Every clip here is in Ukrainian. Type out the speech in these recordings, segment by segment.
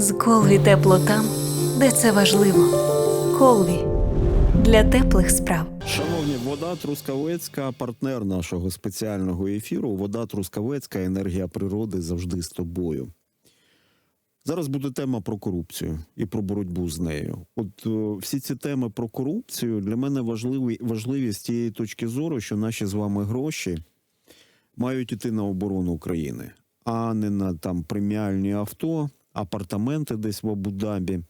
З Колві тепло там, де це важливо. Колві для теплих справ. Шановні, вода Трускавецька, партнер нашого спеціального ефіру. Вода Трускавецька, енергія природи завжди з тобою. Зараз буде тема про корупцію і про боротьбу з нею. От е, всі ці теми про корупцію для мене важливі, важливі з тієї точки зору, що наші з вами гроші мають іти на оборону України, а не на там преміальні авто, апартаменти десь в Абу-Дабі.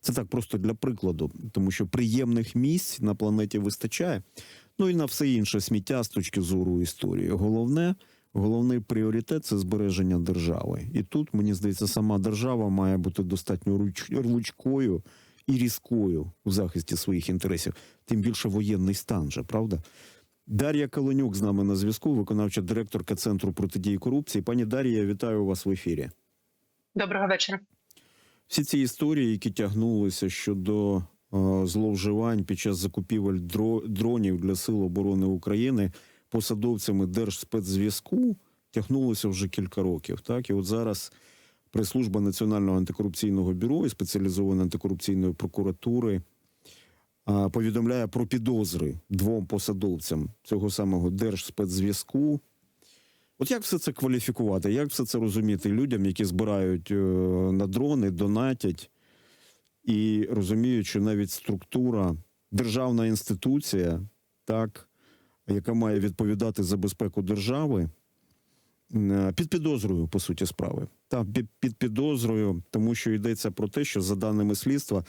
Це так просто для прикладу, тому що приємних місць на планеті вистачає. Ну і на все інше сміття з точки зору історії. Головне, головний пріоритет це збереження держави. І тут, мені здається, сама держава має бути достатньо руч, рвучкою і різкою у захисті своїх інтересів. Тим більше воєнний стан же, правда? Дар'я Каленюк з нами на зв'язку, виконавча директорка Центру протидії корупції. Пані Дар'я, вітаю вас в ефірі. Доброго вечора. Всі ці історії, які тягнулися щодо е, зловживань під час закупівель дро- дронів для Сил оборони України посадовцями Держспецзв'язку, тягнулися вже кілька років. Так і от зараз прес-служба Національного антикорупційного бюро і спеціалізованої антикорупційної прокуратури а, повідомляє про підозри двом посадовцям цього самого Держспецзв'язку. От як все це кваліфікувати? Як все це розуміти людям, які збирають е, на дрони, донатять і розуміють, що навіть структура, державна інституція, так, яка має відповідати за безпеку держави, е, під підозрою, по суті, справи. Та під, під підозрою, тому що йдеться про те, що за даними слідства,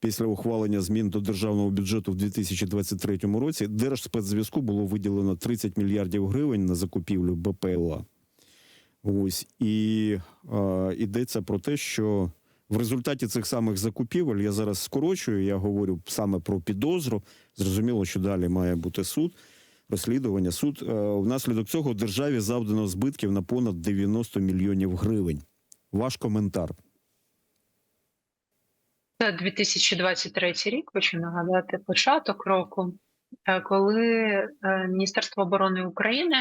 після ухвалення змін до державного бюджету в 2023 році Держспецзв'язку було виділено 30 мільярдів гривень на закупівлю БПЛА. Ось і е, йдеться про те, що в результаті цих самих закупівель я зараз скорочую, я говорю саме про підозру. Зрозуміло, що далі має бути суд, розслідування. Суд е, внаслідок цього державі завдано збитків на понад 90 мільйонів гривень. Ваш коментар. Це 2023 рік, хочу нагадати, початок року, е, коли е, Міністерство оборони України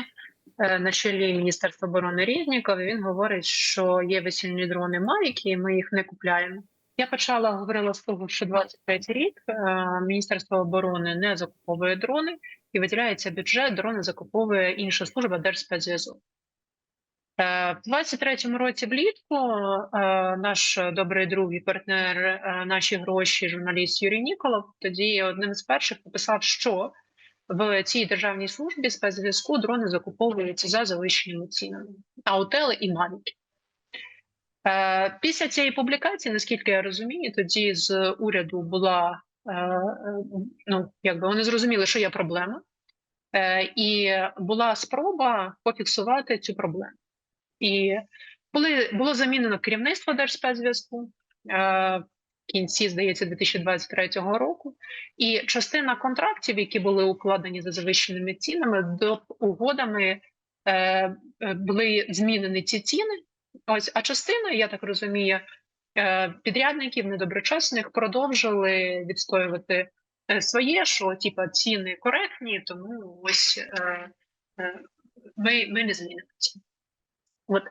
е, на чолі Міністерства оборони Резнікова він говорить, що є весільні дрони Мавіки, і ми їх не купляємо. Я почала говорила з того, що 23 рік Міністерство оборони не закуповує дрони і виділяється бюджет, дрони закуповує інша служба Держспецзв'язок. Е, В 23-му році влітку е, наш добрий друг і партнер е, наші гроші, журналіст Юрій Ніколов, тоді одним з перших написав, що в цій державній службі спецзв'язку дрони закуповуються за завищеними цінами, аутели і мавіки. Після цієї публікації, наскільки я розумію, тоді з уряду була ну якби вони зрозуміли, що є проблема, і була спроба пофіксувати цю проблему. І були, було замінено керівництво Держспецзв'язку е, в кінці, здається, 2023 року. І частина контрактів, які були укладені за завищеними цінами, до угодами е, е, були змінені ці ціни. Ось, а частина, я так розумію, е, підрядників недоброчесних продовжили відстоювати своє, що типа ціни коректні, тому ось ми, ми не змінимо ціни. От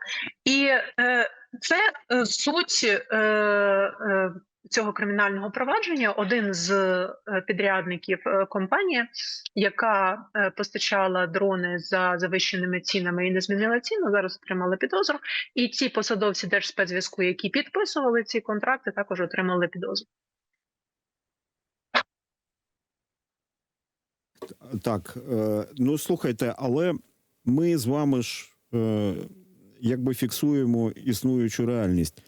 і е, це е, суть е, е, цього кримінального провадження. Один з е, підрядників е, компанії, яка е, постачала дрони за завищеними цінами і не змінила ціну, зараз отримала підозру. І ці посадовці Держспецзв'язку, які підписували ці контракти, також отримали підозру. Так, ну слухайте, але ми з вами ж якби фіксуємо існуючу реальність.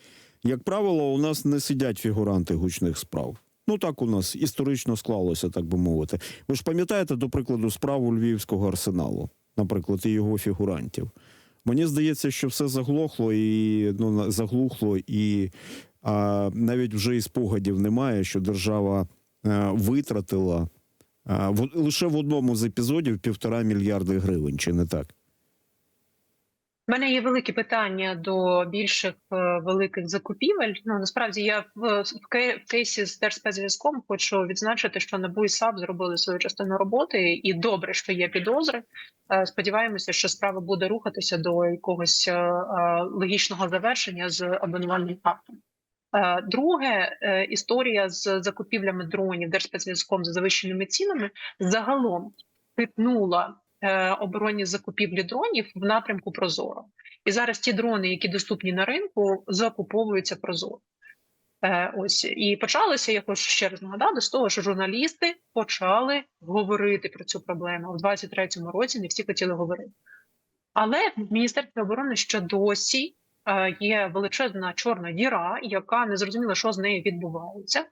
Як правило, у нас не сидять фігуранти гучних справ. Ну так у нас історично склалося, так би мовити. Ви ж пам'ятаєте, до прикладу, справу Львівського арсеналу, наприклад, і його фігурантів. Мені здається, що все заглохло і ну заглухло, і а, навіть вже і спогадів немає, що держава е, витратила а, в, лише в одному з епізодів півтора мільярди гривень, чи не так? У мене є великі питання до більших е, великих закупівель. Ну насправді я в, в, ке- в кейсі з Держспецзв'язком хочу відзначити, що НАБУ і САП зробили свою частину роботи, і добре, що є підозри. Е, Сподіваємося, що справа буде рухатися до якогось е, логічного завершення з обвинувальним актом. Друге, історія з закупівлями дронів Держспецзв'язком за завищеними цінами загалом хитнула е, оборонні закупівлі дронів в напрямку Прозоро. І зараз ті дрони, які доступні на ринку, закуповуються Прозоро. Е, Ось і почалося, я хочу ще раз нагадати, з того, що журналісти почали говорити про цю проблему у 23-му році. Не всі хотіли говорити. Але в Міністерстві оборони ще досі е, є величезна чорна діра, яка не зрозуміла, що з нею відбувається,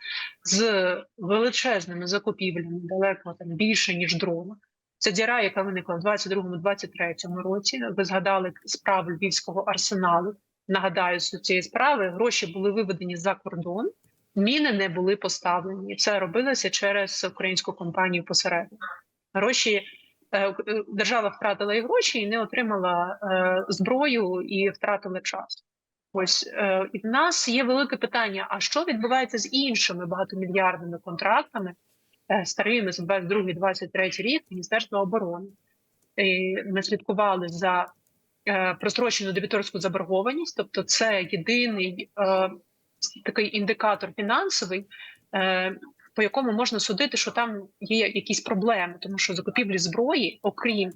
з величезними закупівлями далеко там більше ніж дрона. Це діра, яка виникла в 22-23 році. Ви згадали справу львівського арсеналу. Нагадаю, з цієї справи гроші були виведені за кордон, міни не були поставлені. Це робилося через українську компанію посередньо. Гроші е, е, держава втратила і гроші, і не отримала е, зброю і втратила час. Ось і в нас є велике питання: а що відбувається з іншими багатомільярдними контрактами, старими з 22-23 рік Міністерства оборони? І ми слідкували за е, прострочену дебіторську заборгованість, тобто це єдиний е, такий індикатор фінансовий, е, по якому можна судити, що там є якісь проблеми, тому що закупівлі зброї, окрім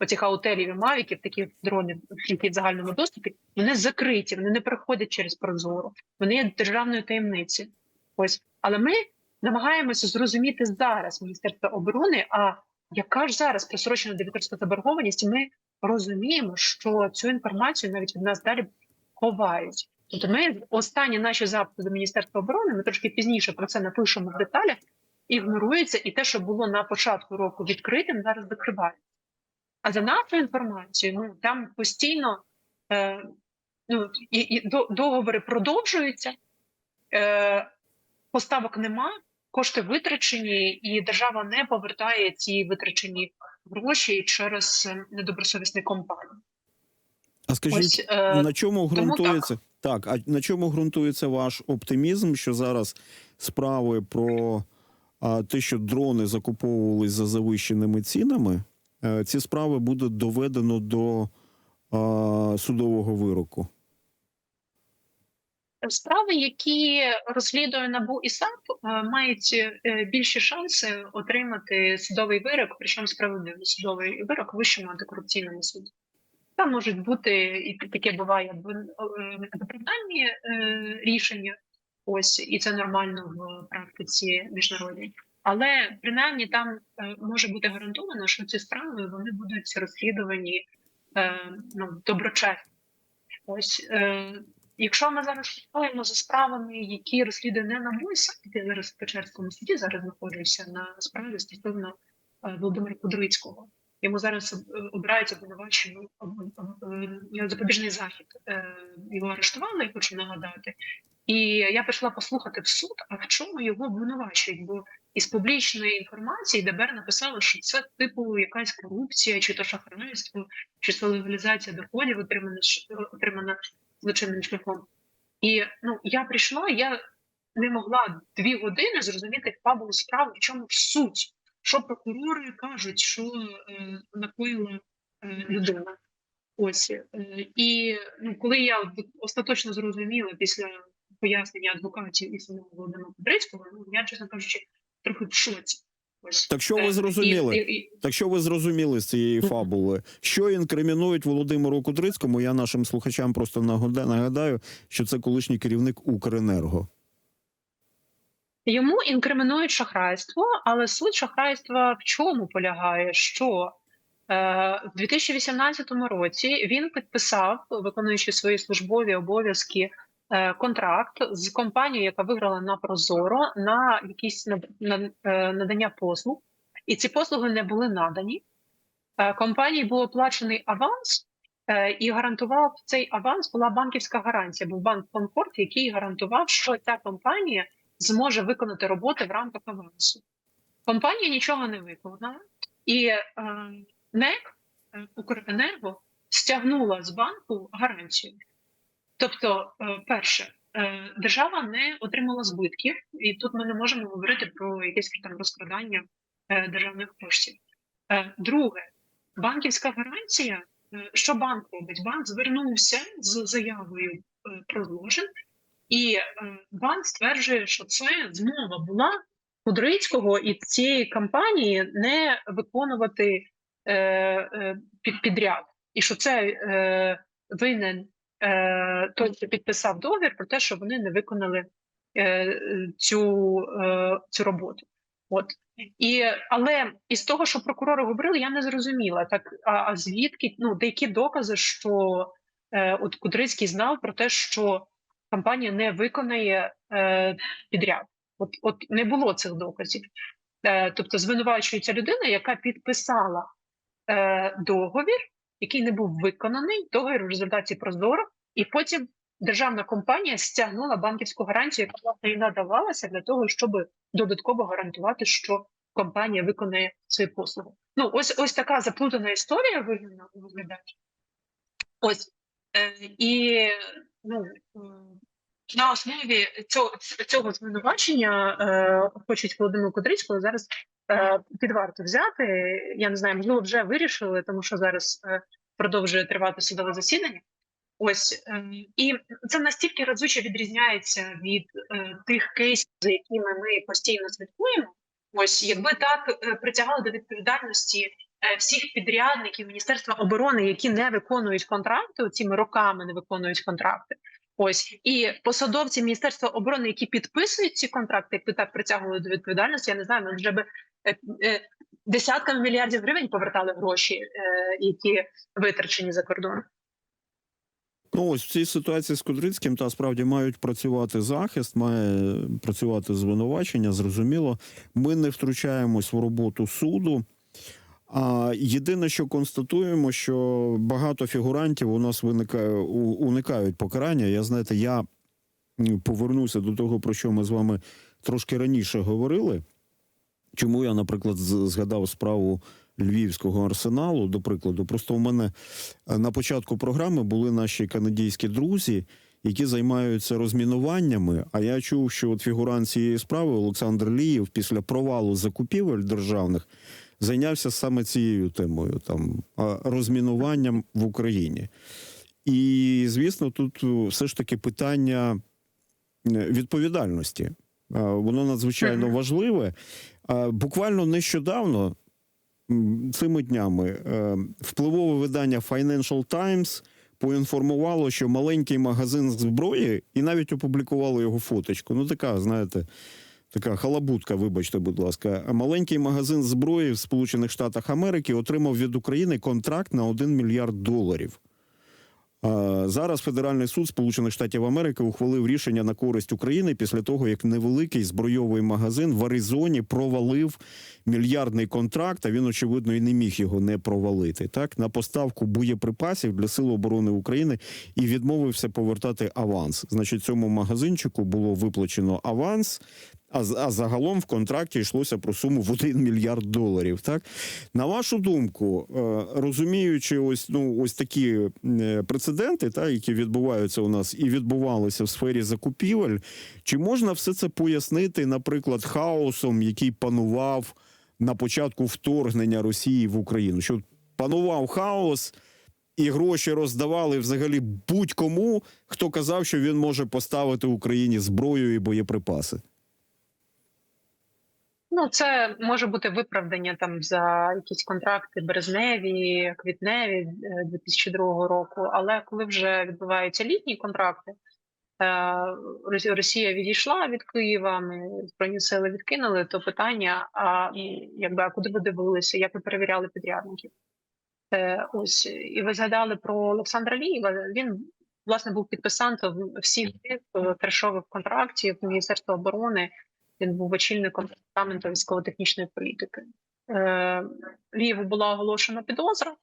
оцих аутелів і мавіків, таких дронів, які в загальному доступі, вони закриті, вони не проходять через прозоро, вони є державною таємницею. Ось, але ми намагаємося зрозуміти зараз Міністерство оборони. А яка ж зараз просрочена дебіторська заборгованість? Ми розуміємо, що цю інформацію навіть від нас далі ховають. Тобто, ми останні наші запити до Міністерства оборони, ми трошки пізніше про це напишемо в деталях. Ігнорується, і те, що було на початку року відкритим, зараз закривається. А за нашу інформацію, ну там постійно е, ну, і, і договори продовжуються, е, поставок нема, кошти витрачені, і держава не повертає ці витрачені гроші через е, недобросовісні компанії. А скажіть, Ось е, на чому ґрунтується так. А на чому ґрунтується ваш оптимізм, що зараз справи про а, те, що дрони закуповувались за завищеними цінами, е, ці справи буде доведено до а, судового вироку? Справи, які розслідує НАБУ і САП, е, мають е, більші шанси отримати судовий вирок, причому справедливий судовий вирок вищому антикорупційному суді. Там можуть бути і таке буває виправдальні е, рішення, ось і це нормально в практиці міжнародній. Але принаймні там може бути гарантовано, що ці справи вони будуть розслідувані ну, доброчесно. Ось Якщо ми зараз слідкуємо за справами, які розслідує не на МОСі, я зараз в Печерському суді зараз знаходжуся на справі стосовно е, Володимира Кудрицького. Йому зараз е, обирається обвинувачений е, запобіжний захід. Його арештували, я хочу нагадати. І я пішла послухати в суд, а в чому його обвинувачують? Бо із публічної інформації ДБР написало, що це типу якась корупція, чи то шахрайство, чи це легалізація доходів, отримана отримана злочинним шляхом. І ну я прийшла, я не могла дві години зрозуміти фабулу справи, в чому суть, що прокурори кажуть, що е, накоїла е, людина. Ось е, і ну, коли я остаточно зрозуміла після пояснення адвокатів і самого Володимира Кудрицького, ну я чесно кажучи, трохи в шоці. Так що ви зрозуміли? і- і- Так що ви зрозуміли з цієї фабули? Що інкримінують Володимиру Кудрицькому? Я нашим слухачам просто нагадаю, що це колишній керівник Укренерго. Йому інкримінують шахрайство, але суть шахрайства в чому полягає? Що е, в 2018 році він підписав, виконуючи свої службові обов'язки, контракт з компанією, яка виграла на Прозоро на якісь на, е, надання послуг, і ці послуги не були надані. Е, компанії був оплачений аванс. е, І гарантував цей аванс була банківська гарантія. Був банк Конкорд, який гарантував, що ця компанія зможе виконати роботи в рамках авансу. Компанія нічого не виконала, і е, НЕК е, Укренерго стягнула з банку гарантію. Тобто, е, перше, е, держава не отримала збитків, і тут ми не можемо говорити про якесь там розкрадання е, державних коштів. Друге, банківська гарантія. Що банк робить? Банк звернувся з заявою про злочин І банк стверджує, що це змова була Кудрицького і цієї компанії не виконувати е, під, підряд, і що це е, винен той, хто підписав договір про те, що вони не виконали е, цю, е, цю роботу. От і але із того, що прокурори говорили, я не зрозуміла так. А, а звідки ну деякі докази, що е, от Кудрицький знав про те, що компанія не виконає е, підряд. От, от не було цих доказів. Е, тобто звинувачується людина, яка підписала е, договір, який не був виконаний, договір в результаті прозоро, і потім державна компанія стягнула банківську гарантію, яка власне і надавалася для того, щоб додатково гарантувати, що компанія виконає свої послуги. Ну, ось ось така заплутана історія виглядає. Ось е, і ну. На основі цього, цього звинувачення е, хочуть Володимиру Кудрицького зараз е, під варту взяти. Я не знаю, можливо, вже вирішили, тому що зараз е, продовжує тривати судове засідання. Ось е, і це настільки разюче відрізняється від е, тих кейсів, за якими ми постійно слідкуємо. Ось якби так е, притягали до відповідальності е, всіх підрядників Міністерства оборони, які не виконують контракти, цими роками не виконують контракти. Ось і посадовці Міністерства оборони, які підписують ці контракти, якби так притягували до відповідальності, я не знаю, ми вже би е, е, десятками мільярдів гривень повертали гроші, е, які витрачені за кордон. Ну, ось в цій ситуації з Кудрицьким та справді мають працювати захист, має працювати звинувачення. Зрозуміло, ми не втручаємось в роботу суду. А єдине, що констатуємо, що багато фігурантів у нас виникає уникають покарання. Я знаєте, я повернуся до того, про що ми з вами трошки раніше говорили. Чому я, наприклад, згадав справу львівського арсеналу, до прикладу, просто у мене е, на початку програми були наші канадійські друзі, які займаються розмінуваннями. А я чув, що от фігурант цієї справи Олександр Лієв після провалу закупівель державних зайнявся саме цією темою, там розмінуванням в Україні. І звісно, тут е, все ж таки питання е, відповідальності. Воно надзвичайно важливе. Буквально нещодавно, цими днями, е, впливове видання Financial Times поінформувало, що маленький магазин зброї, і навіть опублікувало його фоточку. Ну, така, знаєте, така халабутка, вибачте, будь ласка. Маленький магазин зброї в Сполучених Штатах Америки отримав від України контракт на 1 мільярд доларів. Зараз Федеральний суд Сполучених Штатів Америки ухвалив рішення на користь України після того, як невеликий збройовий магазин в Аризоні провалив мільярдний контракт. А він очевидно і не міг його не провалити. Так на поставку боєприпасів для Сил оборони України і відмовився повертати аванс. Значить, цьому магазинчику було виплачено аванс. А, а загалом в контракті йшлося про суму в 1 мільярд доларів. Так на вашу думку, е, розуміючи, ось ну ось такі е, прецеденти, та які відбуваються у нас і відбувалися в сфері закупівель, чи можна все це пояснити, наприклад, хаосом, який панував на початку вторгнення Росії в Україну? Що панував хаос. І гроші роздавали взагалі будь-кому, хто казав, що він може поставити Україні зброю і боєприпаси. Ну, це може бути виправдання там за якісь контракти березневі, квітневі е, 2002 року. Але коли вже відбуваються літні контракти, е, Росія відійшла від Києва, ми збройні сили відкинули, то питання: а якби а куди ви дивилися, як ви перевіряли підрядників? Е, Ось і ви згадали про Олександра Лієва. Він власне був підписантом всіх е, трешових контрактів Міністерства оборони. Він був очільником департаменту військово-технічної політики. Е, Лієву була оголошена підозра. Е,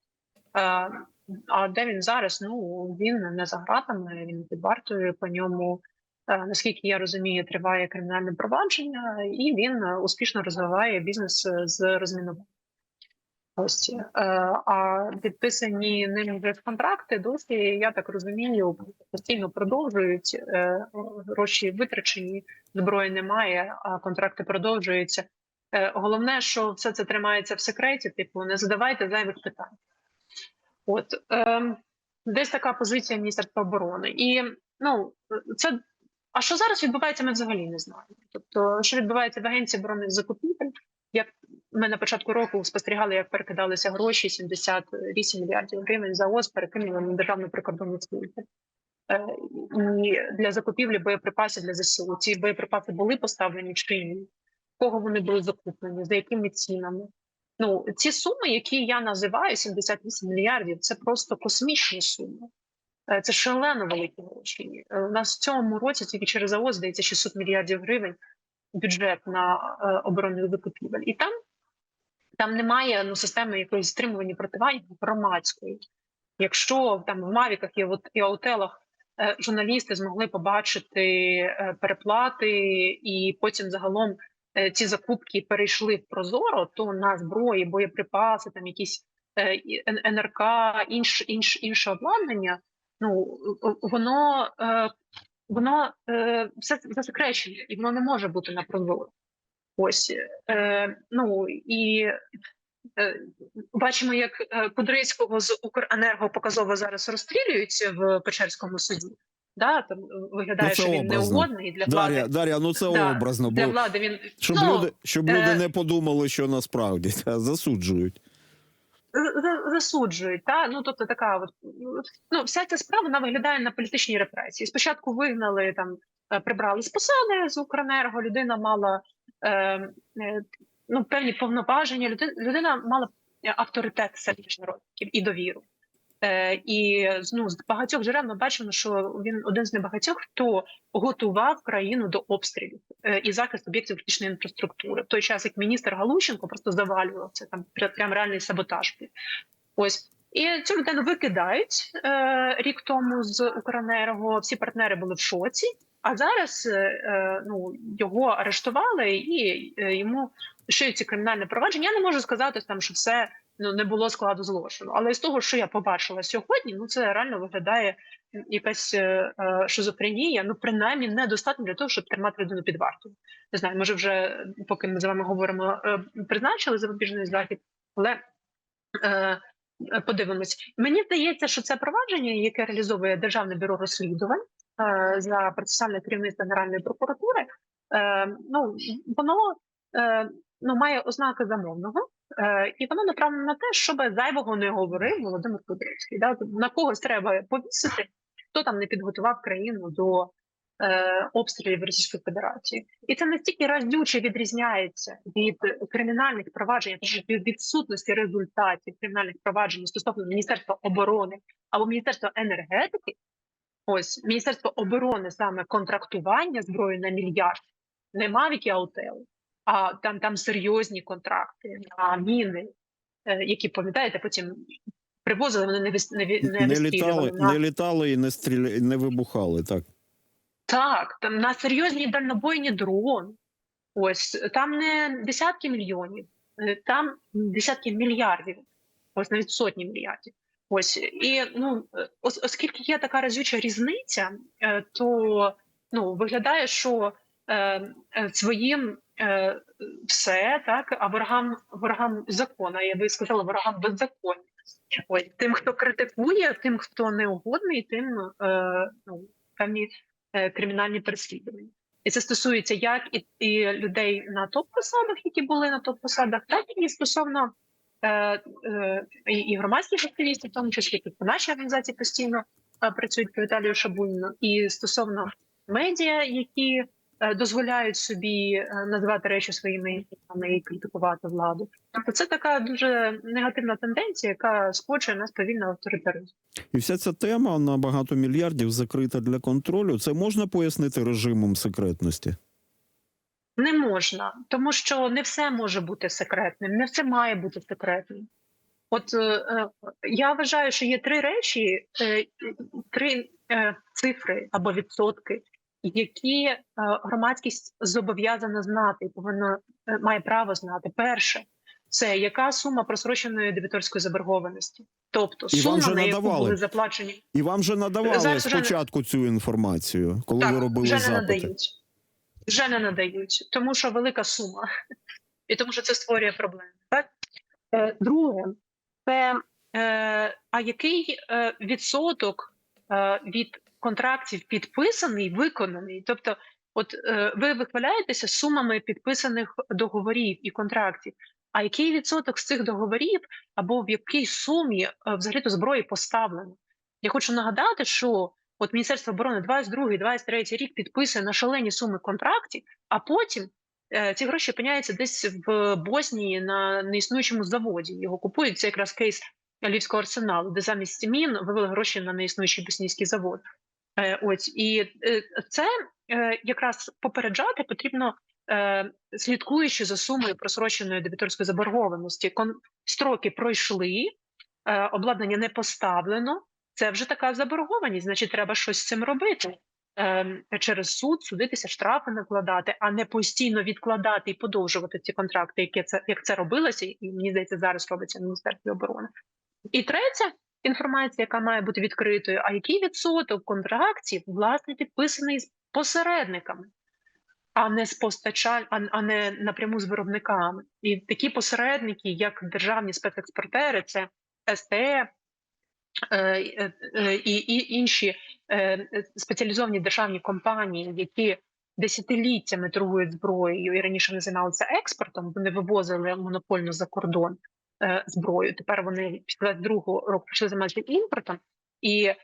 а де він зараз? Ну він не за гратами, він під вартою. По ньому, е, наскільки я розумію, триває кримінальне провадження, і він успішно розвиває бізнес з розмінування. Ось е, а підписані ним вже контракти досі, я так розумію, постійно продовжують е, гроші витрачені, зброї немає, а контракти продовжуються. Е, Головне, що все це тримається в секреті, типу, не задавайте зайвих питань. От е, десь така позиція Міністерства оборони, і ну це А що зараз відбувається, ми взагалі не знаємо. Тобто, що відбувається в агенції оборонних закупівель, як ми на початку року спостерігали, як перекидалися гроші 78 мільярдів гривень за ОЗ перекинули на державну прикордонну службу. Е, І для закупівлі боєприпасів для ЗСУ ці боєприпаси були поставлені чи ні? Кого вони були закуплені, за якими цінами? Ну ці суми, які я називаю 78 мільярдів, це просто космічні суми. Е, Це шалено великі гроші. Е, У нас в цьому році тільки через АОС здається 600 мільярдів гривень бюджет на оборонних закупівель. І там, там немає ну, системи якоїсь стримування противання громадської. Якщо там в Мавіках і в і аутелах е, журналісти змогли побачити е, переплати, і потім загалом е, ці закупки перейшли в Прозоро, то на зброї, боєприпаси, там якісь НРК, інш, інш, інше обладнання, ну воно, воно все засекречене, і воно не може бути на Прозоро. Ось е, ну і е, бачимо, як е, Кудрицького з Укренерго показово зараз розстрілюють в Печерському суді. Да, там е, виглядає, Ну, що він образно. неугодний для влади. Дар'я, Дар'я, ну це Да, образно, Для влади він щоб ну, люди, щоб е, люди не подумали, що насправді та, засуджують. за- за- засуджують. Та ну тобто така, от ну вся ця справа вона виглядає на політичні репресії. Спочатку вигнали там, е, прибрали з посади з Укренерго. Людина мала ну певні повноваження. Людина, мала авторитет серед міжнародників і довіру. Е, і ну, з багатьох джерел ми бачимо, що він один з небагатьох, хто готував країну до обстрілів е, і захист об'єктів критичної інфраструктури. В той час як міністр Галущенко просто завалював це там пря- прям реальний саботаж. Ось і цю людину викидають е, рік тому з Укренерго. Всі партнери були в шоці. А зараз е, е, ну його арештували і е, йому шиються кримінальне провадження. Я не можу сказати там, що все ну не було складу злочину. Але з того, що я побачила сьогодні, ну це реально виглядає якась шизофренія. Ну принаймні недостатньо для того, щоб тримати людину під вартою. Не знаю, може вже поки ми з вами говоримо, призначили запобіжний захід, але. Подивимось, мені здається, що це провадження, яке реалізовує Державне бюро розслідувань за процесуальне керівництво Генеральної прокуратури. Е, ну воно е, ну має ознаки замовного, Е, і воно направлено на те, щоб зайвого не говорив Володимир Кудрицький. Да? На когось треба повісити, хто там не підготував країну до е, обстрілів Російської Федерації. І це настільки разюче відрізняється від кримінальних проваджень, тобто від відсутності результатів кримінальних проваджень стосовно Міністерства оборони або Міністерства енергетики. Ось Міністерство оборони саме контрактування зброї на мільярд, не мавіки аутели, а там там серйозні контракти на міни, е, які пам'ятаєте, потім привозили вони не вис- не, не, Не літали, на не літали і не стріля... не вибухали. Так так, там на серйозні дальнобойні дрони. Ось там не десятки мільйонів, е, там десятки мільярдів, ось навіть сотні мільярдів. Ось і ну ос, оскільки є така разюча різниця, е, то ну виглядає, що е, е, своїм все так, а ворогам ворогам закона, я би сказала, ворогам беззаконня. Ось тим, хто критикує, тим, хто неугодний, тим ну певні кримінальні переслідування. І це стосується як і, і людей на топ-посадах, які були на топ-посадах, так і стосовно і, і громадських активістів, в тому числі тут по нашій організації постійно е, працюють по Віталію Шабуніну, і стосовно медіа, які е, дозволяють собі е, називати речі своїми іменами і критикувати владу. Тобто це така дуже негативна тенденція, яка скочує нас повільно авторитаризм. і вся ця тема на багато мільярдів закрита для контролю. Це можна пояснити режимом секретності? Не можна, тому що не все може бути секретним, не все має бути секретним. От е, е, я вважаю, що є три речі, е, три е, цифри або відсотки, які е, громадськість зобов'язана знати повинна е, має право знати. Перше, це яка сума просроченої дебіторської заборгованості, тобто І сума, на яку надавали. були заплачені І вам же надавали Зараз вже не- спочатку цю інформацію, коли так, ви робили вже не запити. надають. Вже не надають, тому що велика сума, і тому що це створює проблеми. Так? Е, друге, це е, а який е, відсоток від контрактів підписаний, виконаний. Тобто, от ви вихваляєтеся сумами підписаних договорів і контрактів. А який відсоток з цих договорів або в якій сумі взагалі то зброї поставлено? Я хочу нагадати, що от Міністерство оборони 22-23 рік підписує на шалені суми контрактів, а потім е, ці гроші опиняються десь в Боснії на неіснуючому заводі. Його купують. Це якраз кейс Львівського арсеналу, де замість мін вивели гроші на неіснуючий боснійський завод. Е, ось і е, це якраз попереджати потрібно. Слідкуючи за сумою просроченої дебіторської заборгованості, строки пройшли, обладнання не поставлено. Це вже така заборгованість, значить, треба щось з цим робити. Е, через суд судитися, штрафи накладати, а не постійно відкладати і подовжувати ці контракти, які це як це робилося, і мені здається, зараз робиться в Міністерстві оборони. І третя інформація, яка має бути відкритою, а який відсоток контрактів власне підписаний з посередниками, а не з постачаль, а, а не напряму з виробниками. І такі посередники, як державні спецекспортери, це СТЕ і, і інші е, спеціалізовані державні компанії, які десятиліттями торгують зброєю і раніше не займалися експортом, вони вивозили монопольно за кордон е, зброю. Тепер вони після 22-го року почали займатися імпортом, і е,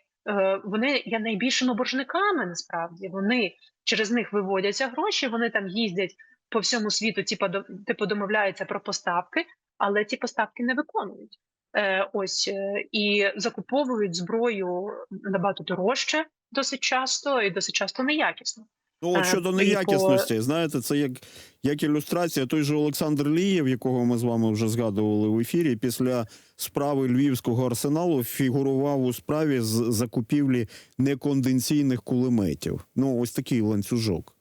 вони є найбільшими боржниками. Насправді вони через них виводяться гроші. Вони там їздять по всьому світу, типу домовляються про поставки, але ці поставки не виконують. Е, ось е, і закуповують зброю набагато дорожче, досить часто, і досить часто неякісно. Ну, от Е, щодо неякісності, знаєте, це як, як ілюстрація. Той же Олександр Лієв, якого ми з вами вже згадували в ефірі, після справи Львівського арсеналу фігурував у справі з закупівлі неконденційних кулеметів. Ну, ось такий ланцюжок.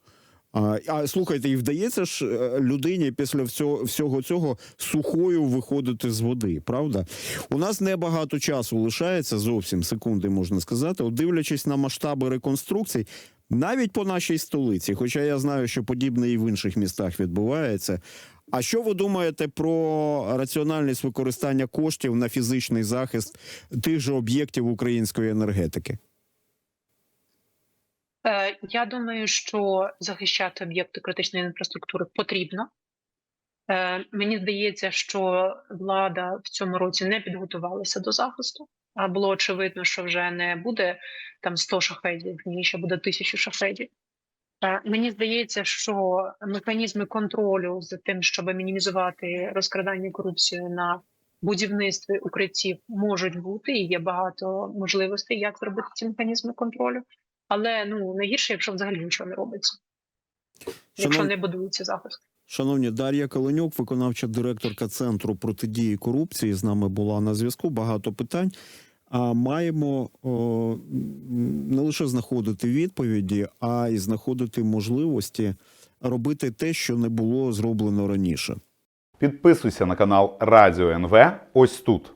А, слухайте, і вдається ж е, людині після всього, всього цього сухою виходити з води, правда? У нас небагато часу лишається, зовсім секунди можна сказати. От дивлячись на масштаби реконструкцій, навіть по нашій столиці, хоча я знаю, що подібне і в інших містах відбувається. А що ви думаєте про раціональність використання коштів на фізичний захист тих же об'єктів української енергетики? Е, Я думаю, що захищати об'єкти критичної інфраструктури потрібно. Е, Мені здається, що влада в цьому році не підготувалася до захисту. А було очевидно, що вже не буде там 100 шахедів, ні, ще буде тисячу шахедів. Е, Мені здається, що механізми контролю за тим, щоб мінімізувати розкрадання корупцію на будівництві укриттів, можуть бути, і є багато можливостей, як зробити ці механізми контролю. Але ну найгірше, якщо взагалі нічого не робиться, якщо Шанов- не будується захист. Шановні, Дар'я Каленюк, виконавча директорка Центру протидії корупції, з нами була на зв'язку. Багато питань. А маємо о, не лише знаходити відповіді, а й знаходити можливості робити те, що не було зроблено раніше. Підписуйся на канал Радіо НВ ось тут.